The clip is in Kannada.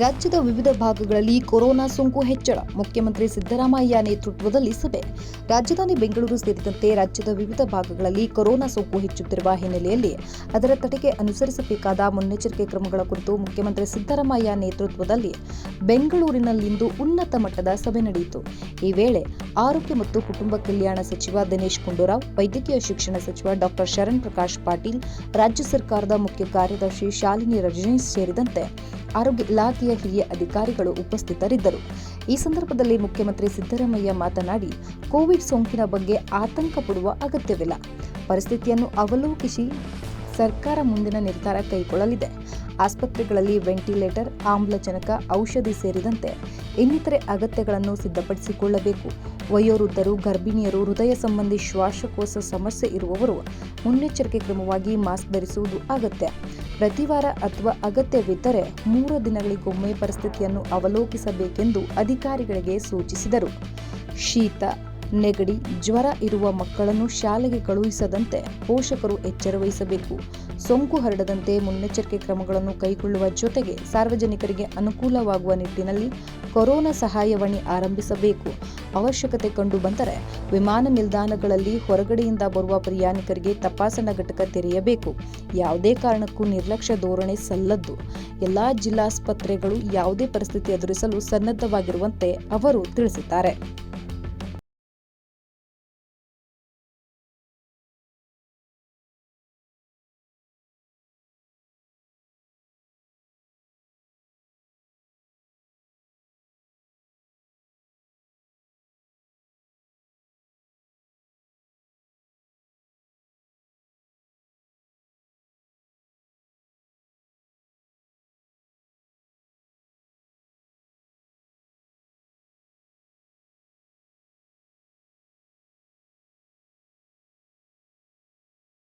ರಾಜ್ಯದ ವಿವಿಧ ಭಾಗಗಳಲ್ಲಿ ಕೊರೋನಾ ಸೋಂಕು ಹೆಚ್ಚಳ. ಮುಖ್ಯಮಂತ್ರಿ ಸಿದ್ದರಾಮಯ್ಯ ನೇತೃತ್ವದಲ್ಲಿ ಸಭೆ. ರಾಜಧಾನಿ ಬೆಂಗಳೂರು ಸೇರಿದಂತೆ ರಾಜ್ಯದ ವಿವಿಧ ಭಾಗಗಳಲ್ಲಿ ಕೊರೋನಾ ಸೋಂಕು ಹೆಚ್ಚುತ್ತಿರುವ ಹಿನ್ನೆಲೆಯಲ್ಲಿ ಅದರ ತಡೆಗೆ ಅನುಸರಿಸಬೇಕಾದ ಮುನ್ನೆಚ್ಚರಿಕೆ ಕ್ರಮಗಳ ಕುರಿತು ಮುಖ್ಯಮಂತ್ರಿ ಸಿದ್ದರಾಮಯ್ಯ ನೇತೃತ್ವದಲ್ಲಿ ಬೆಂಗಳೂರಿನಲ್ಲಿಂದು ಉನ್ನತ ಮಟ್ಟದ ಸಭೆ ನಡೆಯಿತು. ಈ ವೇಳೆ ಆರೋಗ್ಯ ಮತ್ತು ಕುಟುಂಬ ಕಲ್ಯಾಣ ಸಚಿವ ದಿನೇಶ್ ಗುಂಡೂರಾವ್, ವೈದ್ಯಕೀಯ ಶಿಕ್ಷಣ ಸಚಿವ ಡಾಕ್ಟರ್ ಶರಣ್ ಪ್ರಕಾಶ್ ಪಾಟೀಲ್, ರಾಜ್ಯ ಸರ್ಕಾರದ ಮುಖ್ಯ ಕಾರ್ಯದರ್ಶಿ ಶಾಲಿನಿ ರಜನೀಶ್ ಸೇರಿದಂತೆ ಆರೋಗ್ಯ ಇಲಾಖೆಯ ಹಿರಿಯ ಅಧಿಕಾರಿಗಳು ಉಪಸ್ಥಿತರಿದ್ದರು. ಈ ಸಂದರ್ಭದಲ್ಲಿ ಮುಖ್ಯಮಂತ್ರಿ ಸಿದ್ದರಾಮಯ್ಯ ಮಾತನಾಡಿ, ಕೋವಿಡ್ ಸೋಂಕಿನ ಬಗ್ಗೆ ಆತಂಕ ಪಡುವ ಅಗತ್ಯವಿಲ್ಲ. ಪರಿಸ್ಥಿತಿಯನ್ನು ಅವಲೋಕಿಸಿ ಸರ್ಕಾರ ಮುಂದಿನ ನಿರ್ಧಾರ ಕೈಗೊಳ್ಳಲಿದೆ. ಆಸ್ಪತ್ರೆಗಳಲ್ಲಿ ವೆಂಟಿಲೇಟರ್, ಆಮ್ಲಜನಕ, ಔಷಧಿ ಸೇರಿದಂತೆ ಇನ್ನಿತರೆ ಅಗತ್ಯಗಳನ್ನು ಸಿದ್ಧಪಡಿಸಿಕೊಳ್ಳಬೇಕು. ವಯೋವೃದ್ಧರು, ಗರ್ಭಿಣಿಯರು, ಹೃದಯ ಸಂಬಂಧಿ ಶ್ವಾಸಕೋಶ ಸಮಸ್ಯೆ ಇರುವವರು ಮುನ್ನೆಚ್ಚರಿಕೆ ಕ್ರಮವಾಗಿ ಮಾಸ್ಕ್ ಧರಿಸುವುದು ಅಗತ್ಯ. ಪ್ರತಿವಾರ ಅಥವಾ ಅಗತ್ಯವಿದ್ದರೆ ಮೂರು ದಿನಗಳಿಗೊಮ್ಮೆ ಪರಿಸ್ಥಿತಿಯನ್ನು ಅವಲೋಕಿಸಬೇಕೆಂದು ಅಧಿಕಾರಿಗಳಿಗೆ ಸೂಚಿಸಿದರು. ಶೀತ ನೆಗಡಿ, ಜ್ವರ ಇರುವ ಮಕ್ಕಳನ್ನು ಶಾಲೆಗೆ ಕಳುಹಿಸದಂತೆ ಪೋಷಕರು ಎಚ್ಚರ ವಹಿಸಬೇಕು ಸೋಂಕು ಹರಡದಂತೆ ಮುನ್ನೆಚ್ಚರಿಕೆ ಕ್ರಮಗಳನ್ನು ಕೈಗೊಳ್ಳುವ ಜೊತೆಗೆ ಸಾರ್ವಜನಿಕರಿಗೆ ಅನುಕೂಲವಾಗುವ ನಿಟ್ಟಿನಲ್ಲಿ ಕೊರೋನಾ ಸಹಾಯವಾಣಿ ಆರಂಭಿಸಬೇಕು. ಅವಶ್ಯಕತೆ ಕಂಡು ಬಂದರೆ ವಿಮಾನ ನಿಲ್ದಾಣಗಳಲ್ಲಿ ಹೊರಗಡೆಯಿಂದ ಬರುವ ಪ್ರಯಾಣಿಕರಿಗೆ ತಪಾಸಣಾ ಘಟಕ ತೆರೆಯಬೇಕು. ಯಾವುದೇ ಕಾರಣಕ್ಕೂ ನಿರ್ಲಕ್ಷ್ಯ ಧೋರಣೆ ಸಲ್ಲದ್ದು. ಎಲ್ಲಾ ಜಿಲ್ಲಾಸ್ಪತ್ರೆಗಳು ಯಾವುದೇ ಪರಿಸ್ಥಿತಿ ಎದುರಿಸಲು ಸನ್ನದ್ಧವಾಗಿರುವಂತೆ ಅವರು ತಿಳಿಸಿದ್ದಾರೆ.